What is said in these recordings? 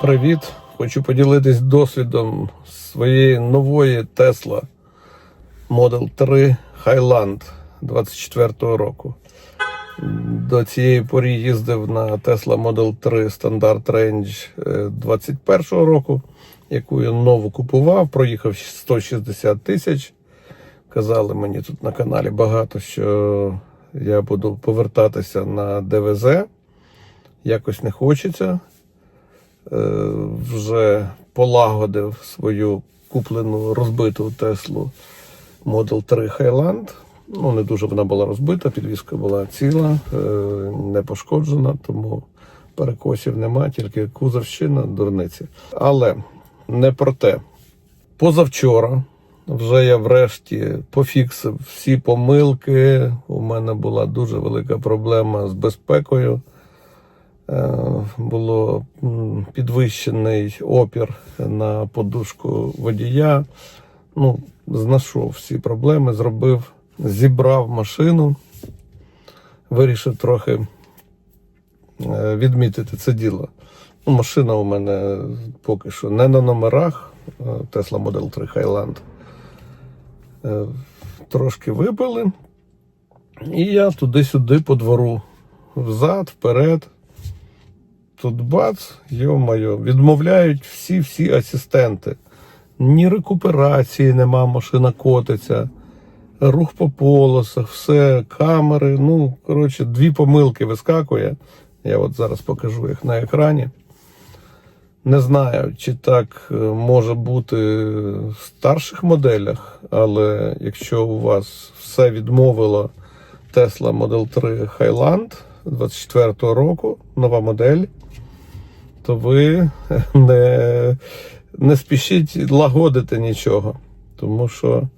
Привіт! Хочу поділитись досвідом своєї нової Tesla Model 3 Highland 24-го року. До цієї порі їздив на Tesla Model 3 Standard Range е, 21-го року, яку я нову купував, проїхав 160 тисяч. Казали мені тут на каналі багато, що я буду повертатися на ДВЗ. Якось не хочеться. Е, Вже полагодив свою куплену розбиту Теслу Model 3 Highland. Ну, не дуже вона була розбита, підвізка була ціла, е, не пошкоджена, тому перекосів нема, тільки кузовщина, дурниці. Але не про те. Позавчора вже я врешті пофіксив всі помилки. У мене була дуже велика проблема з безпекою. Е, Було підвищений опір на подушку водія. Ну, знайшов всі проблеми, зробив, зібрав машину, вирішив трохи е, відмітити це діло. Ну, машина у мене поки що не на номерах. е, Tesla Model 3 Highland. Трошки вибили. І я туди-сюди по двору. Взад, вперед. Тут бац, йо-моє, відмовляють всі-всі асистенти. Ні рекуперації нема, машина котиться, рух по полосах, все, камери. Ну, коротше, дві помилки вискакує. Я от зараз покажу їх на екрані. Не знаю, чи так е, може бути в старших моделях, але якщо у вас все відмовило Tesla Model 3 Highland 24 року, нова модель, то ви не, не спішіть лагодити нічого. Тому що,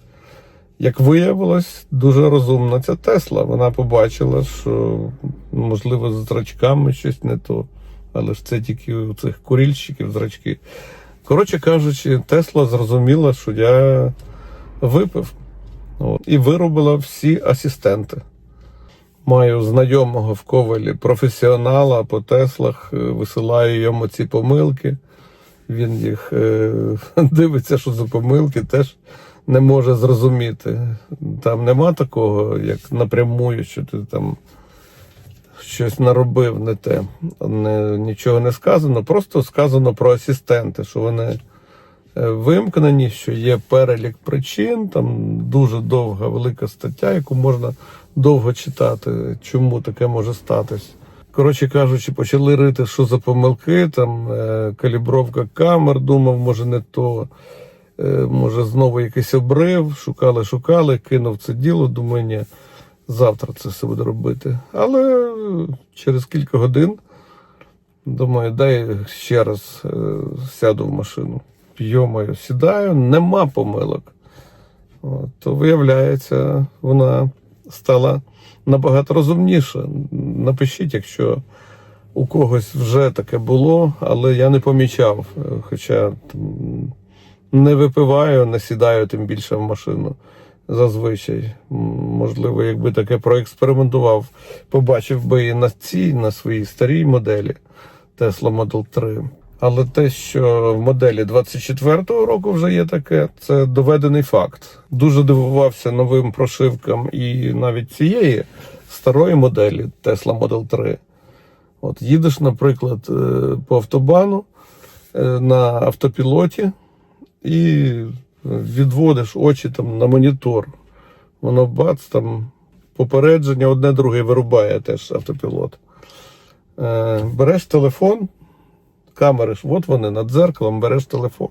як виявилось, дуже розумна ця Тесла. Вона побачила, що можливо з зрачками щось не то. Але ж це тільки у цих курільщиків зрачки. Коротше кажучи, Тесла зрозуміла, що я випив От, і виробила всі асистенти. Маю знайомого в ковалі професіонала по Теслах, е, висилаю йому ці помилки. Він їх е, дивиться, що за помилки, теж не може зрозуміти. Там нема такого, як напрямую, що ти там щось наробив не те. Не, нічого не сказано, просто сказано про асистенти, що вони е, вимкнені, що є перелік причин, там дуже довга велика стаття, яку можна довго читати, чому таке може статись. Коротше кажучи, почали рити, що за помилки, там е, калібровка камер, думав, може не то, е, може знову якийсь обрив, шукали, шукали, кинув це діло, думаю, ні, завтра це все буду робити. Але через кілька годин думаю, дай ще раз е, сяду в машину. Йомаю, сідаю, нема помилок. От, то виявляється, вона стала набагато розумніша. Напишіть, якщо у когось вже таке було, але я не помічав. Е, Хоча не випиваю, не сідаю тим більше в машину зазвичай. Можливо, якби таке проекспериментував, побачив би і на цій, на своїй старій моделі Tesla Model 3. Але те, що в моделі 24-го року вже є таке, це доведений факт. Дуже дивувався новим прошивкам і навіть цієї старої моделі Tesla Model 3. От їдеш, наприклад, е, по автобану е, на автопілоті і відводиш очі там на монітор. Воно бац, там попередження одне друге вирубає теж автопілот. Е, Береш телефон, камери от вони над дзеркалом, береш телефон.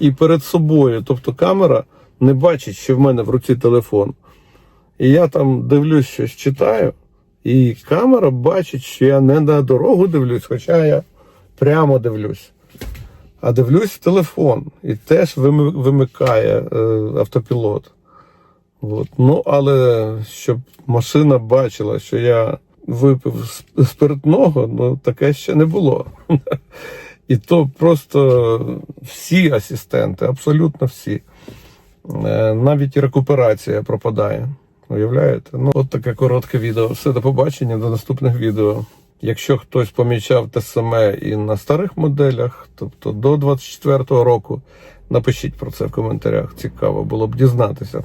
І перед собою, тобто камера не бачить, що в мене в руці телефон. І я там дивлюсь, щось читаю, і камера бачить, що я не на дорогу дивлюсь, хоча я прямо дивлюсь. А дивлюсь в телефон і теж вимикає е, автопілот. От. Ну, але щоб машина бачила, що я випив сп- спиртного, ну таке ще не було. І то просто всі асистенти, абсолютно всі. Е, Навіть рекуперація пропадає. Уявляєте? Ну, от таке коротке відео. Все, до побачення, до наступних відео. Якщо хтось помічав те саме і на старих моделях, тобто до 24-го року, напишіть про це в коментарях. Цікаво було б дізнатися.